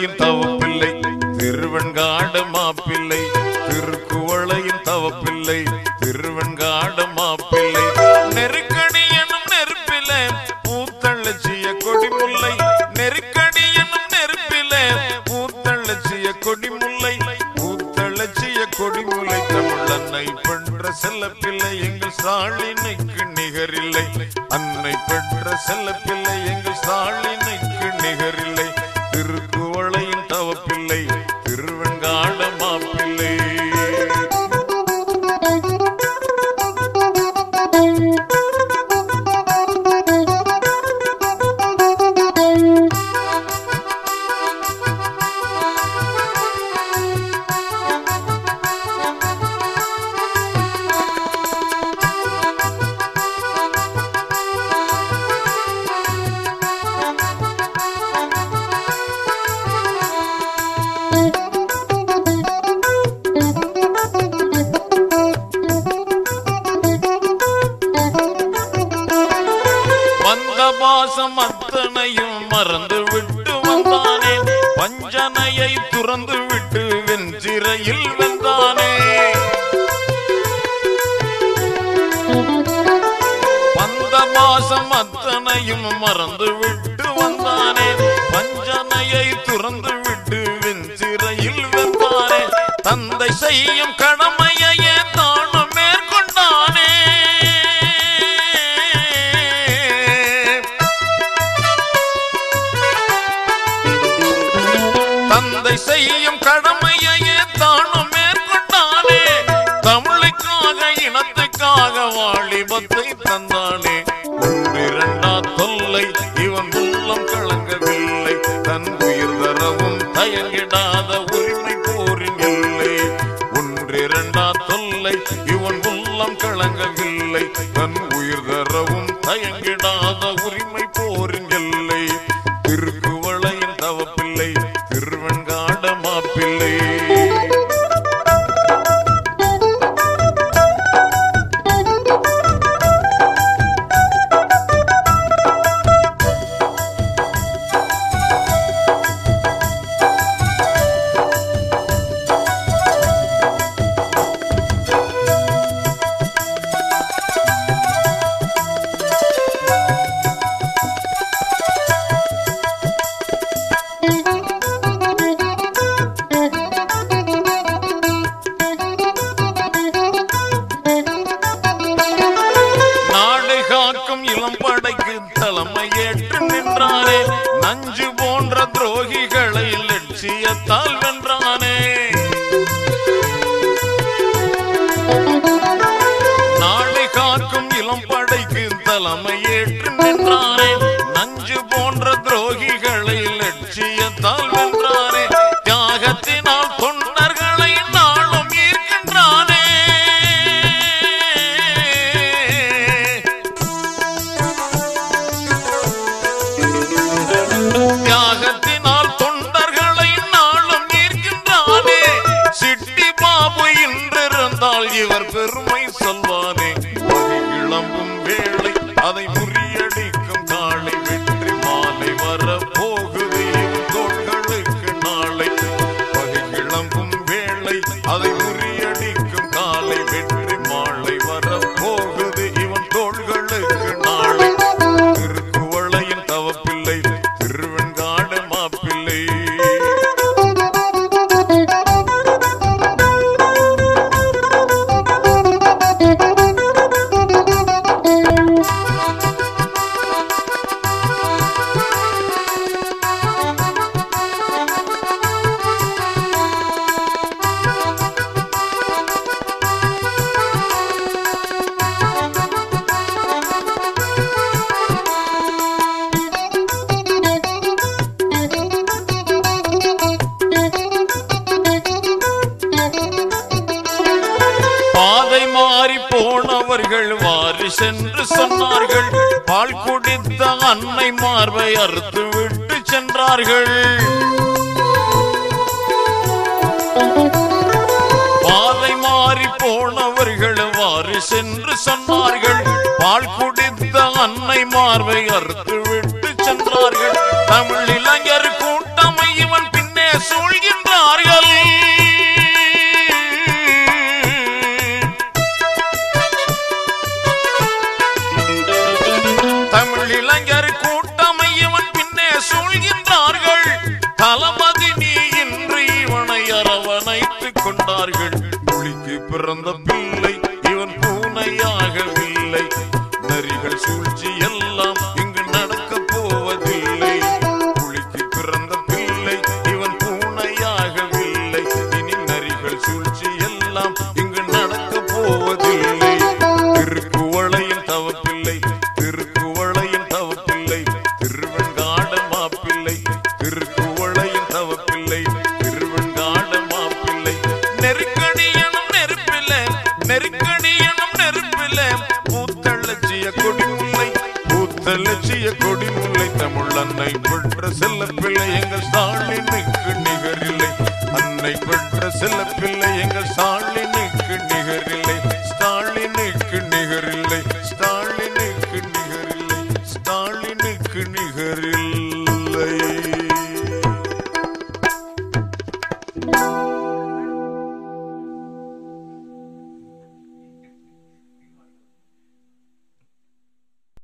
திருக்குவளையும் தவப்பிள்ளை. திருவெண்காடு மாப்பிள்ளை திருக்குவளையும் தவப்பிள்ளை. திருவெண்காடு மாப்பிள்ளை நெருக்கடி எனும் நெருப்பில பூத்தள்ளச்சிய கொடிமுல்லை. நெருக்கடி எனும் நெருப்பில பூத்தள்ளச்சிய கொடிமுல்லை. பூத்தள்ளச்சிய கொடிமுல்லை தமிழன்னை பெற்ற செல்ல பிள்ளை எங்கள் ஸ்டாலினுக்கு நிகரில்லை. அன்னை பெற்ற செல்ல பிள்ளை எங்கள் ஸ்டாலினுக்கு நிகரில்லை. தவப்பிள்ளை பாசம் அத்தனையும் மறந்து விட்டு வந்தானே. பஞ்சனையை துறந்து விட்டு வெஞ்சிறையில் வெந்தானே வந்த பாசம் அத்தனையும் மறந்து விட்டு வந்தானே. பஞ்சனையை துறந்து விட்டு வெஞ்சிறையில் வெந்தானே தந்தை செய்யும் கடமையையே தான் செய்யும் கடமையே தானுமே தலைமை ஏற்று நின்றாரே நஞ்சு போன்ற துரோகிகளை லட்சியத்தால் வென்றாரே தியாகத்தினால் தொண்டர்களை நாளும் ஈர்க்கின்றானே. தியாக போனவர்கள் வாரி சென்று சொன்னார்கள். பால் குடித்த அன்னை மார்பை அறுத்து விட்டு சென்றார்கள். பாதை மாறி போனவர்கள் வாரி சென்று சொன்னார்கள். பால் குடித்த அன்னை மார்பை அறுத்து விட்டு சென்றார்கள். தமிழ் இளைஞர் கூட்டமை இவன் இளைஞர் கூட்டமை இவன் பின்னே சூழ்கின்றார்கள். தளபதி நீ இன்று இவனை அரவணைத்துக் கொண்டார்கள். புலிக்கு பிறந்த பிள்ளை இவன் பூனையாகவில்லை நரிகள் சூழ்ச்சி எல்லாம் இங்கு நடக்க போவதில்லை. புலிக்கு பிறந்த பிள்ளை இவன் பூனையாகவில்லை இனி நரிகள் சூழ்ச்சி எல்லாம் இங்கு நடக்க போவதில்லை. சில பிள்ளை எங்கள் ஸ்டாலினுக்கு நிகரில்லை. அன்னை பெற்ற சில பிள்ளை எங்கள் ஸ்டாலினுக்கு நிகரில்லை. ஸ்டாலினுக்கு நிகரில்லை. ஸ்டாலினுக்கு நிகரில்லை. ஸ்டாலினுக்கு நிகரில்லை.